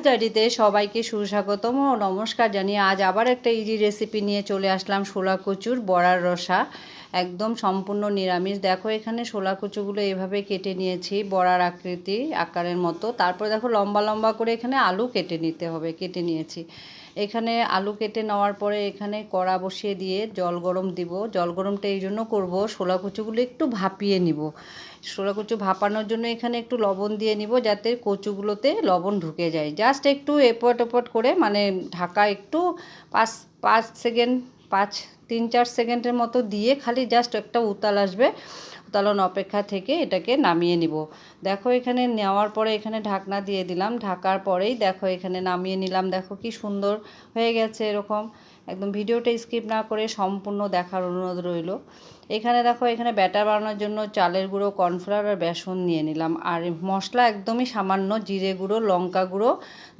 ডায়েরিতে সবাইকে সুস্বাগতম ও নমস্কার জানিয়ে আজ আবার একটা ইজি রেসিপি নিয়ে চলে আসলাম সোলা কচুর বড়ার রসা। একদম সম্পূর্ণ নিরামিষ। দেখো এখানে শোলা কুচুগুলো এভাবে কেটে নিয়েছি, বড়ার আকৃতি, আকারের মতো। তারপর দেখো লম্বা লম্বা করে এখানে আলু কেটে নিতে হবে, কেটে নিয়েছি। এখানে আলু কেটে নেওয়ার পরে এখানে কড়া বসিয়ে দিয়ে জল গরম দিব। জল গরমটা এই জন্য করব শোলা কুচুগুলো একটু ভাপিয়ে নিব। শোলা কচু ভাপানোর জন্য এখানে একটু লবণ দিয়ে নিব যাতে কচুগুলোতে লবণ ঢুকে যায়। জাস্ট একটু এপট এপট করে মানে ঢাকা একটু পাঁচ পাঁচ সেকেন্ড পাঁচ, তিন, চার সেকেন্ডের মতো দিয়ে খালি জাস্ট একটা উতাল আসবে। উতালন অপেক্ষা থেকে এটাকে নামিয়ে নিব। দেখো এখানে নেওয়ার পরে এখানে ঢাকনা দিয়ে দিলাম। ঢাকার পরেই দেখো এখানে নামিয়ে নিলাম। দেখো কি সুন্দর হয়ে গেছে এরকম। একদম ভিডিওটা স্কিপ না করে সম্পূর্ণ দেখার অনুরোধ রইল। এখানে দেখো, এখানে ব্যাটার বানানোর জন্য চালের গুঁড়ো, কর্নফ্লাওয়ার আর বেসন নিয়ে নিলাম। আর মশলা একদমই সামান্য জিরে গুঁড়ো, লঙ্কা গুঁড়ো,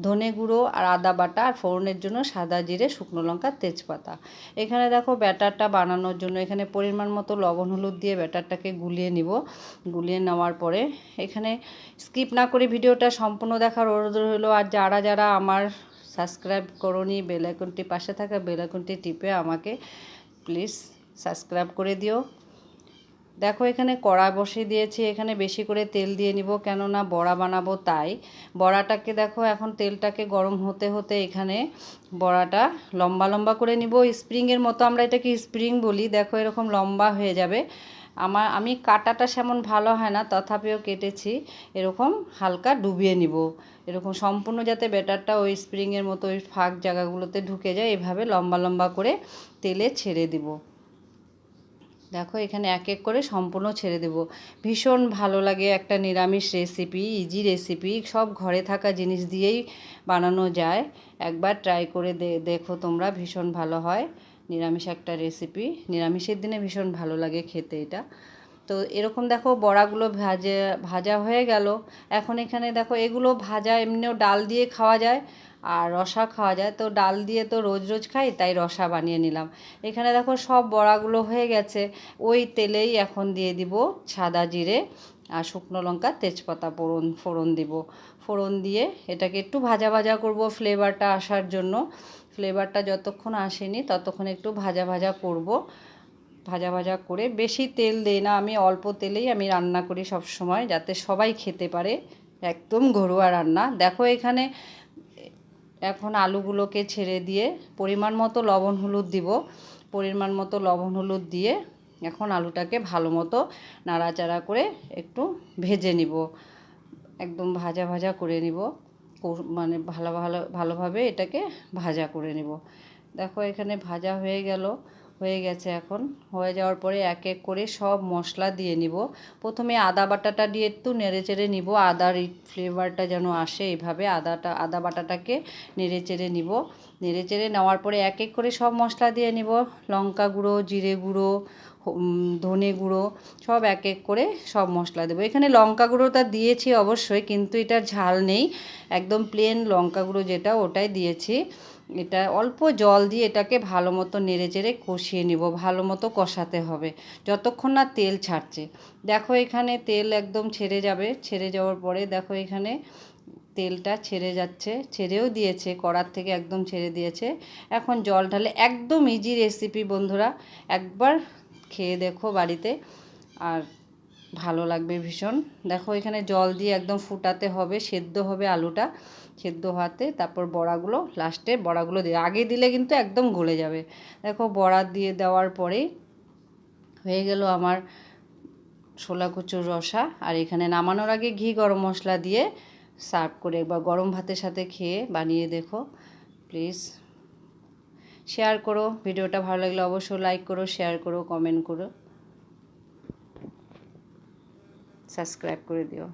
ধনে গুঁড়ো আর আদা বাটা আর ফোড়নের জন্য সাদা জিরে, শুকনো লঙ্কা, তেজপাতা। এখানে দেখো, ব্যাটারটা বানানোর জন্য এখানে পরিমাণ মতো লবণ, হলুদ দিয়ে ব্যাটারটাকে গুলিয়ে নিব। গুলিয়ে নেওয়ার পরে এখানে স্কিপ না করে ভিডিওটা সম্পূর্ণ দেখার অনুরোধ হলো আর যারা যারা আমার সাবস্ক্রাইব করনি বেলাইকনটি পাশে থাকা বেলাইকনটি টিপে আমাকে প্লিজ সাবস্ক্রাইব করে দিও। দেখো এখানে কড়া বসিয়ে দিয়েছি, এখানে বেশি করে তেল দিয়ে নিব কেননা বড়া বানাবো তাই। বড়াটাকে দেখো এখন তেলটাকে গরম হতে হতে এখানে বড়াটা লম্বা লম্বা করে নিব। স্প্রিংয়ের মতো আমরা এটাকে স্প্রিং বলি, দেখো এরকম লম্বা হয়ে যাবে। আমার, আমি কাটাটা সেমন ভালো হয় না, তথাপিও কেটেছি। এরকম হালকা ডুবিয়ে নিব। এরকম সম্পূর্ণ যাতে ব্যাটারটা ওই স্প্রিংয়ের মতো ওই ফাঁক জায়গাগুলোতে ঢুকে যায়, এভাবে লম্বা লম্বা করে তেলে ছেড়ে দিব। দেখো, এখানে এক এক করে সম্পূর্ণ ছেড়ে দেব। ভীষণ ভালো লাগে একটা নিরামিষ রেসিপি ইজি রেসিপি সব ঘরে থাকা জিনিস দিয়েই বানানো যায়। একবার ট্রাই করে দেখো তোমরা, ভীষণ ভালো হয়। নিরামিষ একটা রেসিপি নিরামিষের দিনে ভীষণ ভালো লাগে খেতে এটা। তো এরকম দেখো বড়াগুলো ভাজে, ভাজা হয়ে গেল। এখন এখানে দেখো এগুলো ভাজা এমনিও ডাল দিয়ে খাওয়া যায় আর রসা খাওয়া যায়। তো ডাল দিয়ে তো রোজ রোজ খাই, তাই রসা বানিয়ে নিলাম। এখানে দেখো সব বড়াগুলো হয়ে গেছে। ওই তেলেই এখন দিয়ে দিব সাদা জিরে। আর শুকনো লঙ্কা, তেজপাতা ফোড়ন ফোড়ন দিব। ফোড়ন দিয়ে এটাকে একটু ভাজা ভাজা করব ফ্লেভারটা আসার জন্য। ফ্লেভারটা যতক্ষণ আসেনি ততক্ষণ একটু ভাজা ভাজা করব। ভাজা ভাজা করে বেশি তেল দেই না, আমি অল্প তেলেই আমি রান্না করি সব সময় যাতে সবাই খেতে পারে। একদম ঘরোয়া রান্না। দেখো এখানে এখন আলুগুলোকে ছেড়ে দিয়ে পরিমাণ মতো লবণ হলুদ দিব। পরিমাণ মতো লবণ হলুদ দিয়ে এখন আলুটাকে ভালো মতো নাড়াচাড়া করে একটু ভেজে নিব। একদম ভাজা ভাজা করে নিব। মানে ভালো ভালো, ভালোভাবে এটাকে ভাজা করে নিব। দেখো এখানে ভাজা হয়ে গেল, হয়ে গেছে এখন। হয়ে যাওয়ার পরে এক এক করে সব মশলা দিয়ে নিব। প্রথমে আদা বাটাটা দিয়ে একটু নেড়ে চেড়ে নিব। আদার ফ্লেভারটা যেন আসে এইভাবে আদাটা, আদা বাটাটাকে নেড়ে চেড়ে নিব। নেড়ে চেড়ে নেওয়ার পরে এক এক করে সব মশলা দিয়ে নিব। লঙ্কা গুঁড়ো, জিরে গুঁড়ো ধনে গুঁড়ো, সব এক এক করে সব মশলা দেবো। এখানে লঙ্কা গুঁড়োটা দিয়েছি অবশ্যই, কিন্তু এটার ঝাল নেই। একদম প্লেন লঙ্কা গুঁড়ো যেটা, ওটাই দিয়েছি। এটা অল্প জল দিয়ে এটাকে ভালো মতো নেড়ে চেড়ে কষিয়ে নিব, ভালো মতো কষাতে হবে, যতক্ষণ না তেল ছাড়ছে। দেখো এখানে তেল একদম ছেড়ে যাবে, ছেড়ে যাওয়ার পরে দেখো এখানে তেলটা ছেড়ে যাচ্ছে, ছেড়েও দিয়েছে, কড়ার থেকে একদম ছেড়ে দিয়েছে। এখন জল ঢালে একদম ইজি রেসিপি বন্ধুরা, একবার খেয়ে দেখো বাড়িতে। আর ভালো লাগবে ভীষণ। দেখো এখানে জল দিয়ে একদম ফুটাতে হবে, সেদ্ধ হবে আলুটা। সেদ্ধ হওয়াতে তারপর বড়াগুলো লাস্টে বড়াগুলো দিয়ে, আগে দিলে কিন্তু একদম গলে যাবে। দেখো বড়া দিয়ে দেওয়ার পরেই হয়ে গেল আমার ছোলা কচুর রসা। আর এখানে নামানোর আগে ঘি গরম মশলা দিয়ে সার্ভ করে একবার গরম ভাতের সাথে খেয়ে বানিয়ে দেখো। প্লিজ শেয়ার করো, ভিডিওটা ভালো লাগলে অবশ্যই লাইক করো শেয়ার করো কমেন্ট করো সাবস্ক্রাইব করে দিও।